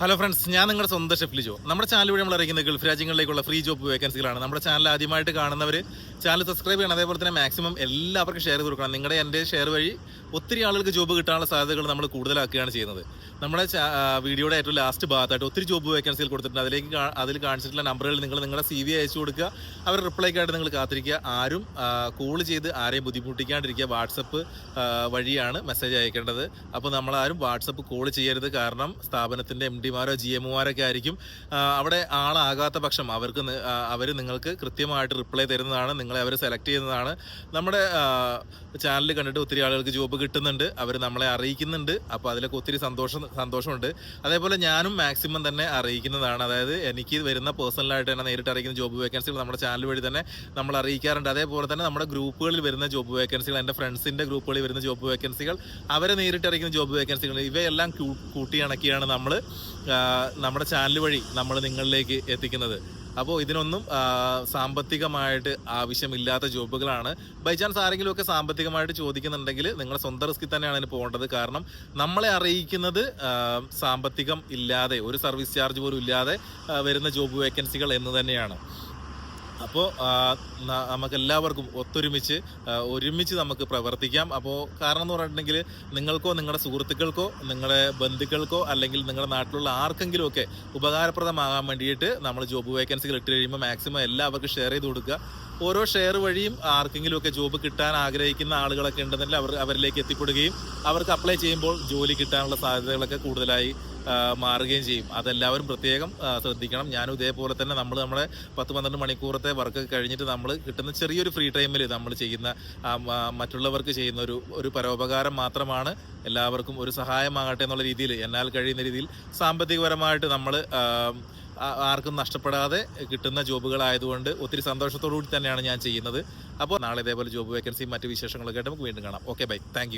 Hello friends ഞാൻ നിങ്ങളുടെ സ്വന്തം ഷെഫ് ലിജോ. നമ്മുടെ ചാനലിലൂടെ നമ്മൾ അറിയിക്കുന്ന ഗൾഫ് രാജ്യങ്ങളിലേക്കുള്ള ഫ്രീ ജോബ് വേക്കൻസികളാണ് നമ്മുടെ ചാനൽ ആദ്യമായിട്ട് കാണുന്നവർ ചാനൽ സബ്സ്ക്രൈബ് ചെയ്യണം. അതേപോലെ തന്നെ മാക്സിമം എല്ലാവർക്കും ഷെയർ കൊടുക്കണം. നിങ്ങളുടെ എന്റെ ഷെയർ വഴി ഒത്തിരി ആളുകൾക്ക് ജോബ് കിട്ടാനുള്ള സാധ്യതകൾ നമ്മൾ കൂടുതലാക്കുകയാണ് ചെയ്യുന്നത്. നമ്മുടെ വീഡിയോയുടെ ഏറ്റവും ലാസ്റ്റ് ഭാഗത്തായിട്ട് ഒത്തിരി ജോബ് വേക്കൻസികൾ കൊടുത്തിട്ടുണ്ട്. അതിലേക്ക് അതിൽ കാണിച്ചിട്ടുള്ള നമ്പറുകൾ നിങ്ങൾ നിങ്ങളുടെ സി വി അയച്ചു കൊടുക്കുക. അവർ റിപ്ലൈക്കായിട്ട് നിങ്ങൾ കാത്തിരിക്കുക. ആരും കോൾ ചെയ്ത് ആരെയും ബുദ്ധിമുട്ടിക്കാണ്ടിരിക്കുക. വാട്സപ്പ് വഴിയാണ് മെസ്സേജ് അയക്കേണ്ടത്. അപ്പോൾ നമ്മളാരും വാട്സപ്പ് കോൾ ചെയ്യരുത്. കാരണം സ്ഥാപനത്തിന്റെ എം ഡിമാരോ ജി എമ്മുമാരൊക്കെ ആയിരിക്കും. അവിടെ ആളാകാത്ത പക്ഷം അവർക്ക് അവർ നിങ്ങൾക്ക് കൃത്യമായിട്ട് റിപ്ലൈ തരുന്നതാണ് നിങ്ങളെ അവർ സെലക്ട് ചെയ്യുന്നതാണ്. നമ്മുടെ ചാനൽ കണ്ടിട്ട് ഒത്തിരി ആളുകൾക്ക് ജോബ് കിട്ടുന്നുണ്ട് അവർ നമ്മളെ അറിയിക്കുന്നുണ്ട് അപ്പോൾ അതിലൊക്കെ ഒത്തിരി സന്തോഷം സന്തോഷമുണ്ട്. അതേപോലെ ഞാനും മാക്സിമം തന്നെ അറിയിക്കുന്നതാണ്. അതായത് എനിക്ക് വരുന്ന പേഴ്സണലായിട്ട് തന്നെ നേരിട്ട് അറിയിക്കുന്ന ജോബ് വേക്കൻസികൾ നമ്മുടെ ചാനൽ വഴി തന്നെ നമ്മൾ അറിയിക്കാറുണ്ട്. അതേപോലെ തന്നെ നമ്മുടെ ഗ്രൂപ്പുകളിൽ വരുന്ന ജോബ് വേക്കൻസികൾ എന്റെ ഫ്രണ്ട്സിന്റെ ഗ്രൂപ്പുകളിൽ വരുന്ന ജോബ് വേക്കൻസികൾ അവരെ നേരിട്ട് അറിയിക്കുന്ന ജോബ് വേക്കൻസികൾ ഇവയെല്ലാം കൂട്ടിയിണക്കിയാണ് നമ്മൾ നമ്മുടെ ചാനൽ വഴി നമ്മൾ നിങ്ങളിലേക്ക് എത്തിക്കുന്നത്. അപ്പോൾ ഇതിനൊന്നും സാമ്പത്തികമായിട്ട് ആവശ്യമില്ലാത്ത ജോബുകളാണ്. ബൈ ചാൻസ് ആരെങ്കിലുമൊക്കെ സാമ്പത്തികമായിട്ട് ചോദിക്കുന്നുണ്ടെങ്കിൽ നിങ്ങൾ സ്വന്തം റിസ്കിൽ തന്നെയാണ് അതിന് പോകേണ്ടത്. കാരണം നമ്മളെ അറിയിക്കുന്നത് സാമ്പത്തികം ഇല്ലാതെ ഒരു സർവീസ് ചാർജ് പോലും ഇല്ലാതെ വരുന്ന ജോബ് വേക്കൻസികൾ എന്ന് തന്നെയാണ്. അപ്പോൾ നമുക്ക് എല്ലാവർക്കും ഒത്തൊരുമിച്ച് ഒരുമിച്ച് നമുക്ക് പ്രവർത്തിക്കാം. അപ്പോൾ കാരണം എന്ന് പറഞ്ഞിട്ടുണ്ടെങ്കിൽ നിങ്ങൾക്കോ നിങ്ങളുടെ സുഹൃത്തുക്കൾക്കോ നിങ്ങളുടെ ബന്ധുക്കൾക്കോ അല്ലെങ്കിൽ നിങ്ങളുടെ നാട്ടിലുള്ള ആർക്കെങ്കിലും ഒക്കെ ഉപകാരപ്രദമാകാൻ വേണ്ടിയിട്ട് നമ്മൾ ജോബ് വേക്കൻസികൾ ഇട്ട് കഴിയുമ്പോൾ മാക്സിമം എല്ലാവർക്കും ഷെയർ ചെയ്ത് കൊടുക്കുക. ഓരോ ഷെയർ വഴിയും ആർക്കെങ്കിലും ഒക്കെ ജോബ് കിട്ടാൻ ആഗ്രഹിക്കുന്ന ആളുകളൊക്കെ ഉണ്ടെന്നില്ല അവർ അവരിലേക്ക് എത്തിപ്പെടുകയും അവർക്ക് അപ്ലൈ ചെയ്യുമ്പോൾ ജോലി കിട്ടാനുള്ള സാധ്യതകളൊക്കെ കൂടുതലായി മാറുകയും ചെയ്യും. അതെല്ലാവരും പ്രത്യേകം ശ്രദ്ധിക്കണം. ഞാനും ഇതേപോലെ തന്നെ നമ്മൾ നമ്മുടെ പത്ത് പന്ത്രണ്ട് മണിക്കൂറത്തെ വർക്ക് കഴിഞ്ഞിട്ട് നമ്മൾ കിട്ടുന്ന ചെറിയൊരു ഫ്രീ ടൈമിൽ നമ്മൾ ചെയ്യുന്ന മറ്റുള്ളവർക്ക് ചെയ്യുന്ന ഒരു ഒരു പരോപകാരം മാത്രമാണ് എല്ലാവർക്കും ഒരു സഹായമാകട്ടെ എന്നുള്ള രീതിയിൽ എന്നാൽ കഴിയുന്ന രീതിയിൽ സാമ്പത്തികപരമായിട്ട് നമ്മൾ ആർക്കും നഷ്ടപ്പെടാതെ കിട്ടുന്ന ജോബുകളായതുകൊണ്ട് ഒത്തിരി സന്തോഷത്തോടു കൂടി തന്നെയാണ് ഞാൻ ചെയ്യുന്നത്. അപ്പോൾ നാളെ ഇതേപോലെ ജോബ് വേക്കൻസിയും മറ്റു വിശേഷങ്ങളൊക്കെ ആയിട്ട് നമുക്ക് വീണ്ടും കാണാം. Okay bye thank